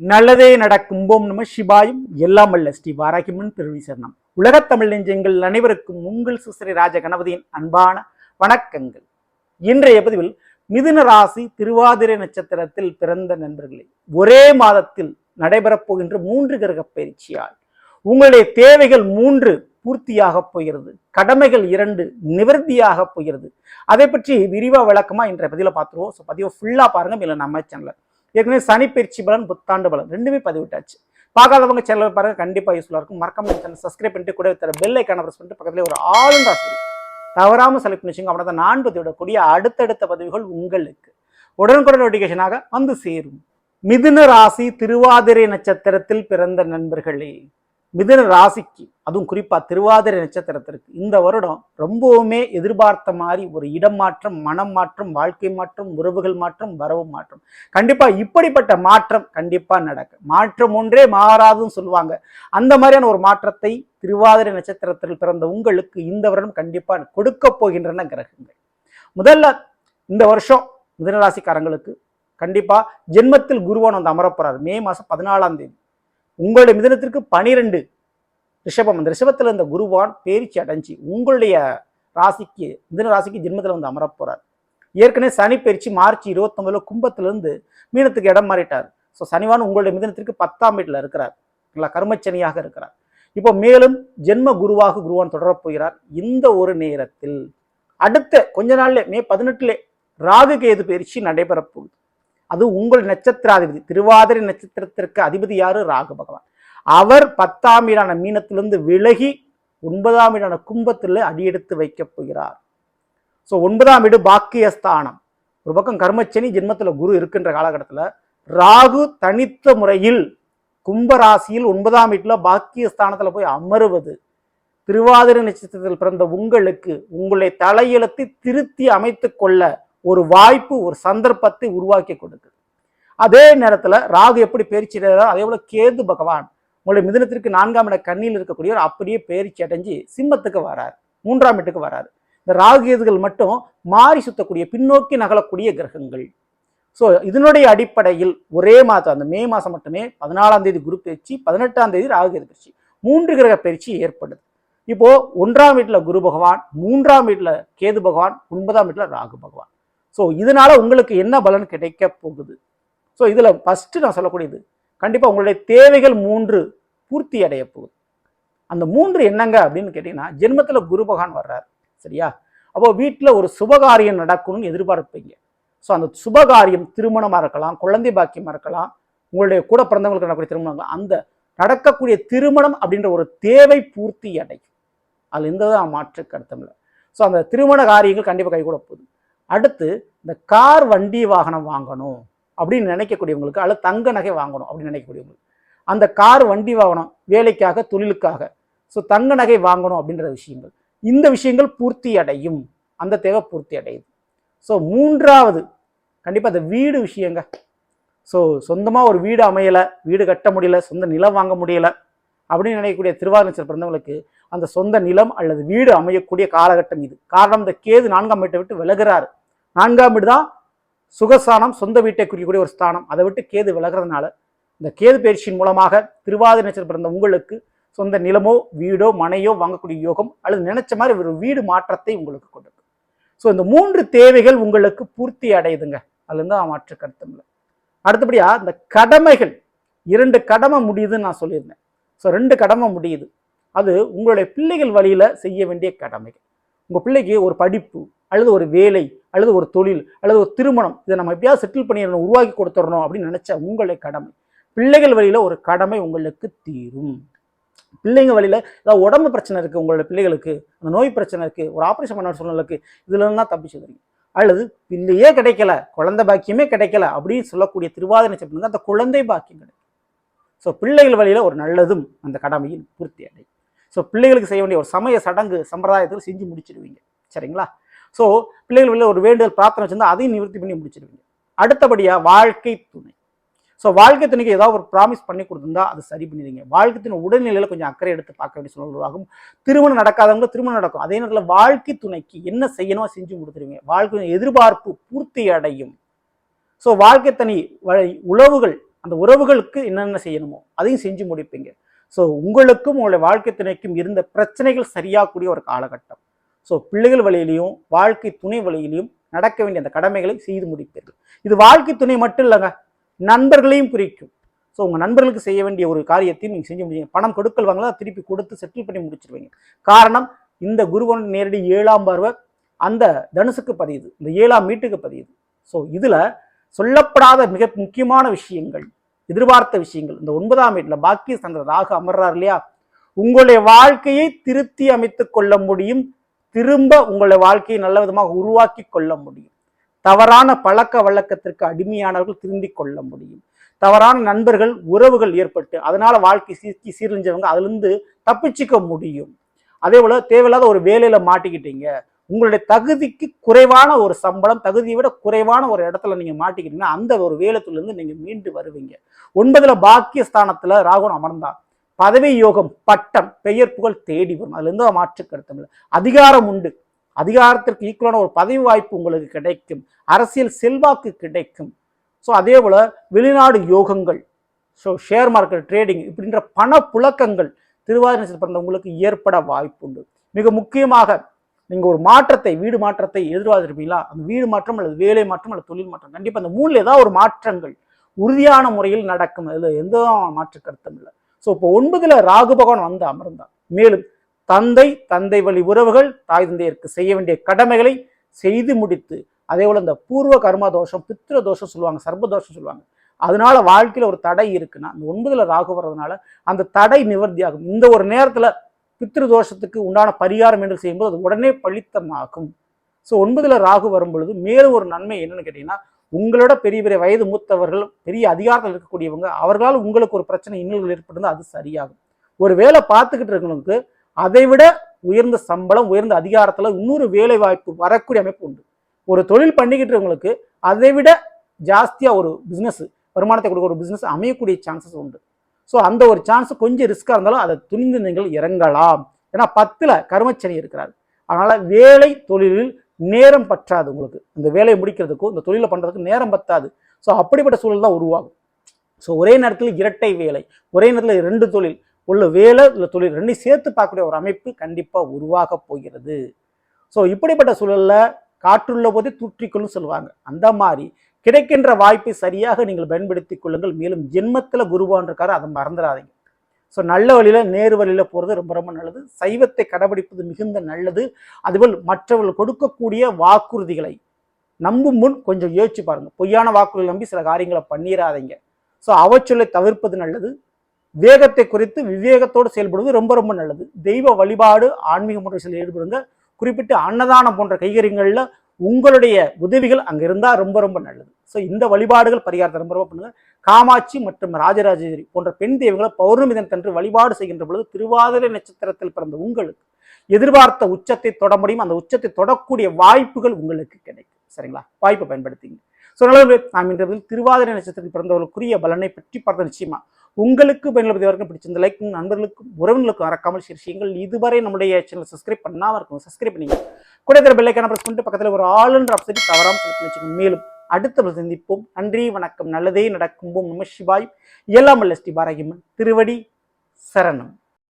நல்லதே நடக்கும். போம் நம சிவாயும். எல்லாம் அல்ல ஸ்ரீ வாராகிமன் திருவி சரணம். உலகத் தமிழ் நெஞ்சங்கள் அனைவருக்கும் உங்கள் சுஸ்ரீ ராஜ கணபதியின் அன்பான வணக்கங்கள். இன்றைய பதிவில் மிதுன ராசி திருவாதிரை நட்சத்திரத்தில் பிறந்த நண்பர்களே ஒரே மாதத்தில் நடைபெறப் போகின்ற மூன்று கிரக பயிற்சியால் உங்களுடைய தேவைகள் மூன்று பூர்த்தியாக போகிறது. கடமைகள் இரண்டு நிவர்த்தியாக போகிறது. அதை பற்றி விரிவா விளக்கமாக இன்றைய பதிவில் பார்த்துருவோம். ஸோ பதிவை ஃபுல்லாக பாருங்கள் இல்லை நம்ம சேனலில் ஏற்கனவே சனிப்பயிற்சி பலன் புத்தாண்டு பலன். ரெண்டுமே பதிவிட்டாச்சு. பார்க்காதவங்க சேனல் பாருங்க கண்டிப்பாக யூஸ்ஃபுல்லாக இருக்கும். மறக்காம சேனல் சப்ஸ்கிரைப் பண்ணிட்டு கூட தர பெல் ஐக்கான ப்ரெஸ் பண்ணிட்டு பக்கத்தில் ஒரு ஆளும் ராசி தவறாமல் செலக்ட் பண்ணிச்சுங்க அப்படின்னா நான் பதிவிடக்கூடிய அடுத்தடுத்த பதிவுகள் உங்களுக்கு. உடனுக்குடன் நோட்டிஃபிகேஷனாக வந்து சேரும். மிதுன ராசி திருவாதிரை நட்சத்திரத்தில் பிறந்த நண்பர்களே. மிதுன ராசிக்கு அதுவும் குறிப்பாக திருவாதிரை நட்சத்திரத்திற்கு இந்த வருடம் ரொம்பவுமே எதிர்பார்த்த மாதிரி ஒரு இடம் மாற்றம் மனம் மாற்றம் வாழ்க்கை மாற்றம் உறவுகள் மாற்றம் வரவு மாற்றம். கண்டிப்பாக இப்படிப்பட்ட மாற்றம் கண்டிப்பாக நடக்கும் மாற்றம் ஒன்றே மாறாதுன்னு சொல்லுவாங்க. அந்த மாதிரியான ஒரு மாற்றத்தை திருவாதிரை நட்சத்திரத்தில் பிறந்த உங்களுக்கு இந்த வருடம் கண்டிப்பாக கொடுக்க போகின்றன கிரகங்கள். முதல்ல இந்த வருஷம் மிதனராசிக்காரங்களுக்கு கண்டிப்பாக ஜென்மத்தில் குருவான் வந்து அமரப்போறார் மே மாதம் பதினாலாம் தேதி. உங்களுடைய மிதனத்திற்கு பனிரெண்டு ரிஷபம். அந்த ரிஷபத்தில் இந்த குருவான் பேரிச்சி அடைஞ்சு உங்களுடைய ராசிக்கு மிதன ராசிக்கு ஜென்மத்தில் வந்து அமரப்போகிறார் ஏற்கனவே சனி பயிற்சி மார்ச் இருபத்தொன்பதுல கும்பத்திலிருந்து மீனத்துக்கு இடம் மாறிட்டார். ஸோ சனிவான் உங்களுடைய மிதனத்திற்கு பத்தாம் வீட்டில் இருக்கிறார். நல்லா கர்மச்சனியாக இருக்கிறார். இப்போ மேலும் ஜென்ம குருவாக குருவான் தொடரப் போகிறார். இந்த ஒரு நேரத்தில் அடுத்த கொஞ்ச நாள்ல மே பதினெட்டுல ராகு கேது பயிற்சி நடைபெறப் போகுது. அது உங்கள் நட்சத்திராதிபதி. திருவாதிரை நட்சத்திரத்திற்கு அதிபதி யாரு? ராகு பகவான். அவர் பத்தாம் வீடான மீனத்திலிருந்து விலகி ஒன்பதாம் வீடான கும்பத்தில் அடியெடுத்து வைக்கப் போகிறார். ஸோ ஒன்பதாம் வீடு பாக்கியஸ்தானம். ஒரு பக்கம் கர்மச்சனி ஜென்மத்தில் குரு இருக்கின்ற காலகட்டத்தில் ராகு தனித்த முறையில் கும்பராசியில் ஒன்பதாம் வீட்டில் பாக்கியஸ்தானத்தில் போய் அமருவது. திருவாதிரை நட்சத்திரத்தில் பிறந்த உங்களுக்கு உங்களை தலையெழுத்தை திருத்தி அமைத்து கொள்ள ஒரு வாய்ப்பு ஒரு சந்தர்ப்பத்தை உருவாக்கி கொடுக்குது. அதே நேரத்தில் ராகு எப்படி பேரிச்சிடுறாரோ அதே போல கேது பகவான் உங்களுடைய மிதனத்திற்கு நான்காம் இட கண்ணியில் இருக்கக்கூடியவர் அப்படியே பேரிச்சி அடைஞ்சு சிம்மத்துக்கு வரார். மூன்றாம் வீட்டுக்கு வராரு. இந்த ராகு கேதுகள் மட்டும் மாறி சுத்தக்கூடிய பின்னோக்கி நகலக்கூடிய கிரகங்கள். ஸோ இதனுடைய அடிப்படையில் ஒரே மாதம் அந்த மே மாதம் மட்டுமே பதினாலாம் தேதி குரு பயிற்சி பதினெட்டாம் தேதி ராகு கேது பயிற்சி மூன்று கிரக பயிற்சி ஏற்படுது. இப்போ ஒன்றாம் வீட்டில் குரு பகவான் மூன்றாம் வீட்டில் கேது பகவான் ஒன்பதாம் வீட்டில் ராகு பகவான். ஸோ இதனால உங்களுக்கு என்ன பலன் கிடைக்க போகுது? ஸோ இதில் ஃபஸ்ட்டு நான் சொல்லக்கூடியது கண்டிப்பாக உங்களுடைய தேவைகள் மூன்று பூர்த்தி அடைய போகுது. அந்த மூன்று என்னங்க அப்படின்னு கேட்டிங்கன்னா ஜென்மத்தில் குரு பகவான் வர்றார் சரியா? அப்போ வீட்டில் ஒரு சுபகாரியம் நடக்கணும்னு எதிர்பார்ப்பீங்க. ஸோ அந்த சுபகாரியம் திருமணமாக இருக்கலாம் குழந்தை பாக்கியமாக இருக்கலாம் உங்களுடைய கூட பிறந்தவங்களுக்கு நடக்கக்கூடிய திருமணம் அந்த நடக்கக்கூடிய திருமணம் அப்படின்ற ஒரு தேவை பூர்த்தி அடையும். அதில் எந்த மாற்று கருத்தம் இல்லை. ஸோ அந்த திருமண காரியங்கள் கண்டிப்பாக கைகூட போகுது. அடுத்து இந்த கார் வண்டி வாகனம் வாங்கணும் அப்படின்னு நினைக்கக்கூடியவங்களுக்கு அல்லது தங்க நகை வாங்கணும் அப்படின்னு நினைக்கக்கூடியவங்களுக்கு. அந்த கார் வண்டி வாகனம் வேலைக்காக தொழிலுக்காக. ஸோ தங்க நகை வாங்கணும் அப்படின்ற விஷயங்கள். இந்த விஷயங்கள் பூர்த்தி அடையும். அந்த தேவை பூர்த்தி அடையுது. ஸோ மூன்றாவது கண்டிப்பாக அந்த வீடு விஷயங்க. ஸோ சொந்தமாக ஒரு வீடு அமையலை வீடு கட்ட முடியல சொந்த நிலம் வாங்க முடியலை அப்படின்னு நினைக்கக்கூடிய திருவாரூர் பிறந்தவங்களுக்கு அந்த சொந்த நிலம் அல்லது வீடு அமையக்கூடிய காலகட்டம் இது. காரணம் இந்த கேது நான்காம் வீட்டை விட்டு விலகுறாரு. நான்காம் வீடு தான் சுகஸ்தானம் சொந்த வீட்டை குறிக்கக்கூடிய ஒரு ஸ்தானம். அதை விட்டு கேது விலகிறதுனால இந்த கேது பயிற்சியின் மூலமாக திருவாதிரை நட்சத்திரம் பிறந்த உங்களுக்கு சொந்த நிலமோ வீடோ மனையோ வாங்கக்கூடிய யோகம் அல்லது நினைச்ச மாதிரி ஒரு வீடு மாற்றத்தை உங்களுக்கு கொடுக்கும். ஸோ இந்த மூன்று தேவைகள் உங்களுக்கு பூர்த்தி அடையுதுங்க. அதுலேருந்து மாற்று கருத்தம் இல்லை. அடுத்தபடியாக இந்த கடமைகள். இரண்டு கடமை முடியுதுன்னு நான் சொல்லியிருந்தேன். ஸோ ரெண்டு கடமை முடியுது. அது உங்களுடைய பிள்ளைகள் வழியில் செய்ய வேண்டிய கடமைகள். உங்கள் பிள்ளைக்கு ஒரு படிப்பு அல்லது ஒரு வேலை அல்லது ஒரு தொழில் அல்லது ஒரு திருமணம் இதை நம்ம எப்படியாவது செட்டில் பண்ணிடணும் உருவாக்கி கொடுத்துடணும் அப்படின்னு நினச்ச உங்களுடைய கடமை. பிள்ளைகள் வழியில் ஒரு கடமை உங்களுக்கு தீரும். பிள்ளைங்க வழியில் ஏதாவது உடம்பு பிரச்சனை இருக்குது உங்களோட பிள்ளைகளுக்கு அந்த நோய் பிரச்சனை இருக்குது ஒரு ஆப்ரேஷன் பண்ண சூழ்நிலைக்கு இதுலன்னா தான் தப்பிச்சுக்கிறீங்க அல்லது பிள்ளையே கிடைக்கல குழந்தை பாக்கியமே கிடைக்கல அப்படின்னு சொல்லக்கூடிய திருவாதிரை நட்சத்திரம் அந்த குழந்தை பாக்கியம் கிடைக்கும். ஸோ பிள்ளைகள் வழியில் ஒரு நல்லதும் அந்த கடமையில் பூர்த்தி அடையும். ஸோ பிள்ளைகளுக்கு செய்ய வேண்டிய ஒரு சமய சடங்கு சம்பிரதாயத்தில் செஞ்சு முடிச்சிடுவீங்க சரிங்களா? ஸோ பிள்ளைகள் வெளியில் ஒரு வேண்டுதல் பிரார்த்தனை வச்சிருந்தா அதையும் நிவர்த்தி பண்ணி முடிச்சிருவீங்க. அடுத்தபடியாக வாழ்க்கை துணை. ஸோ வாழ்க்கை துணைக்கு ஏதாவது ஒரு ப்ராமிஸ் பண்ணி கொடுத்துருந்தா அது சரி பண்ணிடுங்க வாழ்க்கை துணை உடல்நிலையில கொஞ்சம் அக்கறை எடுத்து பார்க்க வேண்டிய சூழ்நிலாகும் திருமணம் நடக்காதவங்க திருமணம் நடக்கும். அதே நேரத்தில் வாழ்க்கை துணைக்கு என்ன செய்யணுமோ செஞ்சு கொடுத்துருவீங்க. வாழ்க்கை எதிர்பார்ப்பு பூர்த்தி அடையும். ஸோ வாழ்க்கை தனி வழி உறவுகள் அந்த உறவுகளுக்கு என்னென்ன செய்யணுமோ அதையும் செஞ்சு முடிப்பீங்க. ஸோ உங்களுக்கும் உங்களுடைய வாழ்க்கை துணைக்கும் இருந்த பிரச்சனைகள் சரியாகக்கூடிய ஒரு காலகட்டம். ஸோ பிள்ளைகள் வழியிலையும் வாழ்க்கை துணை வழியிலையும் நடக்க வேண்டிய அந்த கடமைகளை செய்து முடிப்பீர்கள். இது வாழ்க்கை துணை மட்டும் இல்லைங்க நண்பர்களையும் குறிக்கும். ஸோ உங்கள் நண்பர்களுக்கு செய்ய வேண்டிய ஒரு காரியத்தையும் நீங்கள் செஞ்சு முடியுங்க பணம் கொடுக்கல் வாங்கலாம் திருப்பி கொடுத்து செட்டில் பண்ணி முடிச்சிருவீங்க. காரணம் இந்த குருவன் நேரடி ஏழாம் பார்வை அந்த தனுசுக்கு பதியுது இந்த ஏழாம் வீட்டுக்கு பதியுது. ஸோ இதில் சொல்லப்படாத மிக முக்கியமான விஷயங்கள் எதிர்பார்த்த விஷயங்கள் இந்த ஒன்பதாம் வீட்டில் பாக்கிய சந்திர ராகு அமர்றார் இல்லையா? உங்களுடைய வாழ்க்கையை திருத்தி அமைத்து கொள்ள முடியும் திரும்ப உங்களுடைய வாழ்க்கையை நல்ல விதமாக உருவாக்கி கொள்ள முடியும். தவறான பழக்க வழக்கத்திற்கு அடிமையானவர்கள் திருந்தி கொள்ள முடியும். தவறான நண்பர்கள் உறவுகள் ஏற்பட்டு அதனால வாழ்க்கை சீர்த்தி சீரழிஞ்சவங்க அதுலேருந்து தப்பிச்சுக்க முடியும். அதே போல தேவையில்லாத ஒரு வேலையில மாட்டிக்கிட்டீங்க. உங்களுடைய தகுதிக்கு குறைவான ஒரு சம்பளம் தகுதியை விட குறைவான ஒரு இடத்துல நீங்க மாட்டிக்கிட்டீங்கன்னா அந்த ஒரு வேலத்திலிருந்து நீங்க மீண்டு வருவீங்க. ஒன்பதுல பாக்கிய ஸ்தானத்துல ராகுன் அமர்ந்தார் பதவி யோகம் பட்டம் பெயர் புகழ் தேடி வரும். அதுல எந்த மாற்று இல்லை அதிகாரம் உண்டு. அதிகாரத்திற்கு ஈக்குவலான ஒரு பதவி வாய்ப்பு உங்களுக்கு கிடைக்கும். அரசியல் செல்வாக்கு கிடைக்கும். ஸோ அதே போல் வெளிநாடு யோகங்கள் ஸோ ஷேர் மார்க்கெட் ட்ரேடிங் இப்படின்ற பண புழக்கங்கள் திருவாதிரை பிறந்த பிறந்தவங்களுக்கு ஏற்பட வாய்ப்புண்டு மிக முக்கியமாக நீங்கள் ஒரு மாற்றத்தை வீடு மாற்றத்தை எதிர்பார்த்துருப்பீங்களா? அந்த வீடு மாற்றம் அல்லது வேலை மாற்றம் அல்லது தொழில் மாற்றம். கண்டிப்பாக அந்த மூணில் ஏதாவது ஒரு மாற்றங்கள் உறுதியான முறையில் நடக்கும். அதில் எந்த மாற்று கருத்தும் இல்லை. ஸோ இப்போ ஒன்பதுல ராகு பகவான் வந்து அமர்ந்தார் மேலும் தந்தை தந்தை வழி உறவுகள் தாய் தந்தையருக்கு செய்ய வேண்டிய கடமைகளை செய்து முடித்து அதே போல் இந்த பூர்வ கர்ம தோஷம் பித்திர தோஷம் சொல்லுவாங்க சர்ப தோஷம் சொல்லுவாங்க. அதனால வாழ்க்கையில் ஒரு தடை இருக்குன்னா அந்த ஒன்பதுல ராகு வர்றதுனால அந்த தடை நிவர்த்தியாகும். இந்த ஒரு நேரத்தில் பித்ரு தோஷத்துக்கு உண்டான பரிகாரம் என்று செய்யும்போது அது உடனே பழித்தமாகும். ஸோ ஒன்பதுல ராகு வரும் பொழுது மேலும் ஒரு நன்மை என்னன்னு கேட்டிங்கன்னா உங்களோட பெரிய பெரிய வயது மூத்தவர்கள் பெரிய அதிகாரத்தில் இருக்கக்கூடியவங்க அவர்களால் உங்களுக்கு ஒரு பிரச்சனை இன்னல்கள் ஏற்பட்டிருந்தால் அது சரியாகும். ஒரு வேலை பார்த்துக்கிட்டு இருக்கவங்களுக்கு அதை விட உயர்ந்த சம்பளம் உயர்ந்த அதிகாரத்தில் இன்னொரு வேலை வாய்ப்பு வரக்கூடிய அமைப்பு உண்டு. ஒரு தொழில் பண்ணிக்கிட்டு இருக்கவங்களுக்கு அதை விட ஜாஸ்தியாக ஒரு பிஸ்னஸ் வருமானத்தை கொடுக்க ஒரு பிஸ்னஸ் அமையக்கூடிய சான்சஸ் உண்டு. ஸோ அந்த ஒரு சான்ஸ் கொஞ்சம் ரிஸ்க்காக இருந்தாலும் அதை துணிந்து நீங்கள் இறங்கலாம். ஏன்னா பத்தில் கருமச்சனி இருக்கிறார். அதனால் வேலை தொழிலில் நேரம் பற்றாது உங்களுக்கு. இந்த வேலையை முடிக்கிறதுக்கும் இந்த தொழிலை பண்ணுறதுக்கு நேரம் பத்தாது. ஸோ அப்படிப்பட்ட சூழல் தான் உருவாகும். ஸோ ஒரே நேரத்தில் இரட்டை வேலை ஒரே நேரத்தில் ரெண்டு தொழில் உள்ள வேலை இல்லை தொழில் ரெண்டையும் சேர்த்து பார்க்கக்கூடிய ஒரு அமைப்பு கண்டிப்பாக உருவாக போகிறது. ஸோ இப்படிப்பட்ட சூழல்ல காற்றுள்ள போதே தூற்றிக்கொள்ளும் சொல்லுவாங்க. அந்த மாதிரி கிடைக்கின்ற வாய்ப்பை சரியாக நீங்கள் பயன்படுத்திக் கொள்ளுங்கள். மேலும் ஜென்மத்தில் குருவான் இருக்காரு அதை மறந்துடாதீங்க. ஸோ நல்ல வழியில் நேரு வழியில் போகிறது ரொம்ப ரொம்ப நல்லது. சைவத்தை கடைபிடிப்பது மிகுந்த நல்லது. அதுபோல் மற்றவர்கள் கொடுக்கக்கூடிய வாக்குறுதிகளை நம்பும் முன் கொஞ்சம் யோசிச்சு பாருங்கள் பொய்யான வாக்குறுதிகள் நம்பி சில காரியங்களை பண்ணிடாதீங்க ஸோ அவச்சொல்லை தவிர்ப்பது நல்லது. வேகத்தை குறித்து விவேகத்தோடு செயல்படுவது ரொம்ப ரொம்ப நல்லது. தெய்வ வழிபாடு ஆன்மீக முறையில் ஈடுபடுங்க குறிப்பிட்டு அன்னதானம் போன்ற கைகரியங்களில் உங்களுடைய உதவிகள் அங்கே இருந்தால் ரொம்ப ரொம்ப நல்லது. ஸோ இந்த வழிபாடுகள் பரிகாரத்தை ரொம்ப ரொம்ப பண்ணுங்க. காமாட்சி மற்றும் ராஜராஜேஸ்வரி போன்ற பெண் தெய்வங்களை பௌர்ணமி தினத்தன்று வழிபாடு செய்கின்ற பொழுது திருவாதிரை நட்சத்திரத்தில் பிறந்த உங்களுக்கு எதிர்பார்த்த உச்சத்தை தொட முடியும். அந்த உச்சத்தை தொடக்கூடிய வாய்ப்புகள் உங்களுக்கு கிடைக்கும். சரிங்களா? வாய்ப்பை பயன்படுத்திங்க. ஸோ நல்லது நாம் இன்றைய திருவாதிரை நட்சத்திரத்தில் பிறந்தவர்களுக்குரிய பலனை பற்றி பார்த்த நிச்சயமா. உங்களுக்கு பயனுள்ள வரைக்கும் பிடிச்சிருந்த லைக் நண்பர்களுக்கும் உறவினர்களுக்கும் மறக்காமல் ஷேர் செய்யுங்கள். இதுவரை நம்முடைய சேனல் சப்ஸ்கிரைப் பண்ணாம இருக்கும் சப்ஸ்கிரைப் பண்ணிங்க. கூட இருக்கிற பெல்லைக்கான ப்ரெஸ் பண்ணிட்டு பக்கத்தில் ஒரு ஆளுன்ற ஆப்ஷனை தவறாமல் செலுத்தி வச்சுக்கோங்க. மேலும் அடுத்த சந்திப்போம். நன்றி வணக்கம். நல்லதே நடக்கும். நம சிவாய். இயலாமல் ஸ்ரீ பாரகிமன் திருவடி சரணம்.